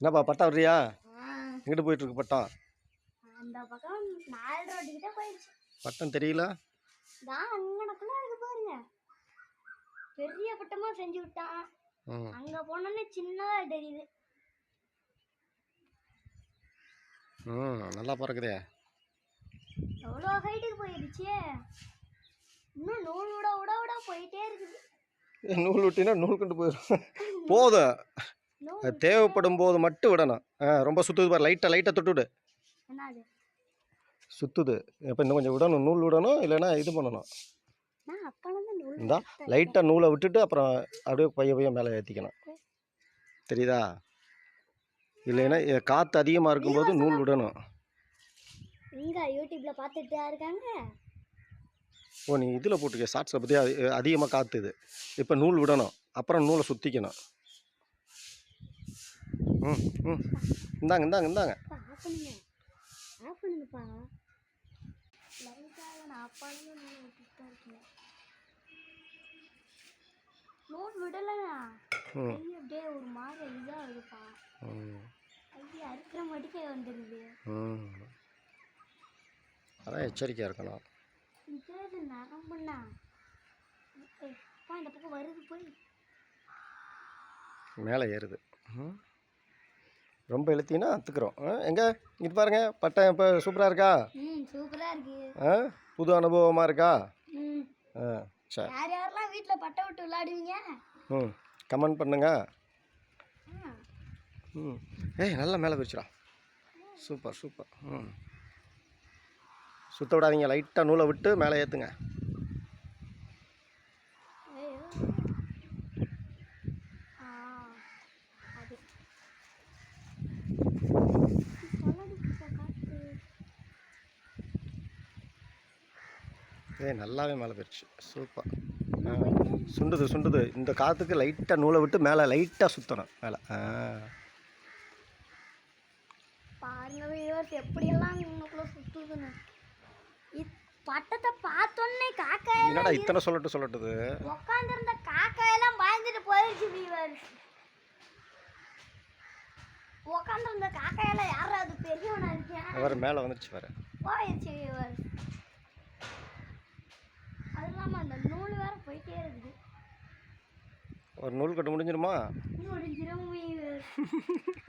என்னப்பா பட்டம் வர்றியா? எங்கிட்டு போயிட்டு இருக்கு பட்டம் பட்டம் தெரியல? பெரிய பட்டமா செஞ்சு விட்டான். அங்க போனோன்னே சின்னதா தெரியுது. ம் நல்லா பறக்குதே. எவ்வளோ ஹைட்டுக்கு போயிடுச்சு இன்னும் நூல் விட விட விட போயிட்டே இருக்குது. நூல் விட்டினா நூல் கொண்டு போயிடும் போதும். அது தேவைப்படும் போது மட்டும் விடணும். ஆ ரொம்ப சுற்றுது பாரு லைட்டாக லைட்டாக தொட்டு விடு சுற்றுது இப்போ இன்னும் கொஞ்சம் விடணும் நூல் விடணும் இல்லைன்னா இது பண்ணணும். இந்தா லைட்டாக நூலை விட்டுட்டு அப்புறம் அப்படியே பைய பைய மேலே ஏற்றிக்கணும் தெரியுதா? இல்லைன்னா காற்று அதிகமாக இருக்கும்போது நூல் விடணும். எங்க யூடியூப்ல பார்த்துட்டு இருக்காங்க. ஓ நீ இதில் போட்டுக்க ஷார்ட்ஸை பற்றி அதிகமாக காற்றுது இப்போ நூல் விடணும் அப்புறம் நூலை சுற்றிக்கணும் ம் ம். இந்தாங்க இந்தாங்க இந்தாங்க. ம். கை அப்படியே ஒரு மாதிரி இதாக இருக்குப்பா கை அறுக்கிற மடிக்க வந்துடுது அதான் எச்சரிக்கையாக இருக்கணும். இதே நரம்புண்ணா. இந்த பக்கம் வருது போய். மேலே ஏறுது. ம். ரொம்ப இழுத்தீங்கன்னா அத்துக்கிறோம். எங்கே? இங்கிட்டு பாருங்க பட்டம் இப்போ சூப்பராக இருக்கா? சூப்பராக இருக்கு. ஆ புது அனுபவமாக இருக்கா? ஆ சரி. யார் யாரெல்லாம் வீட்டில் பட்டை விட்டு விளையாடுவீங்க? ம் கமெண்ட் பண்ணுங்க. ம். ஏய் நல்லா மேலே போயிடுச்சுடா. Super super. ம். சுத்த விடாதீங்க லைட்டாக நூலை விட்டு மேலே ஏற்றுங்க ஐயோ. ஆ அது தொலைஞ்சிருச்சா காத்து? ஏய் நல்லாவே மேலே போயிடுச்சு சூப்பர். சுண்டுது சுண்டுது. இந்த காற்றுக்கு லைட்டாக நூலை விட்டு மேலே லைட்டாக சுற்றணும் மேலே. பாருங்க வியூவர்ஸ் எப்படியெல்லாம் உங்களுக்குள்ள சுத்துதுன்னு. இத் பட்டத்தை பார்த்தோன்னே காக்காயெல்லாம் என்னடா இத்தனை சொல்லட்டு சொல்லட்டுது? உட்காந்துருந்த காக்காயெல்லாம் பயந்துட்டு போயிடுச்சு வியூவர்ஸ் உட்காந்துருந்த காக்காயெல்லாம் யாராவது பெரியவனா இருக்கேன் வேறு மேலே வந்துடுச்சு வேறு போயிடுச்சு வியூவர்ஸ் அது இல்லாமல் அந்த நூல் வேற போயிட்டே இருக்குது ஒரு நூல் கட்டு முடிஞ்சிருமா?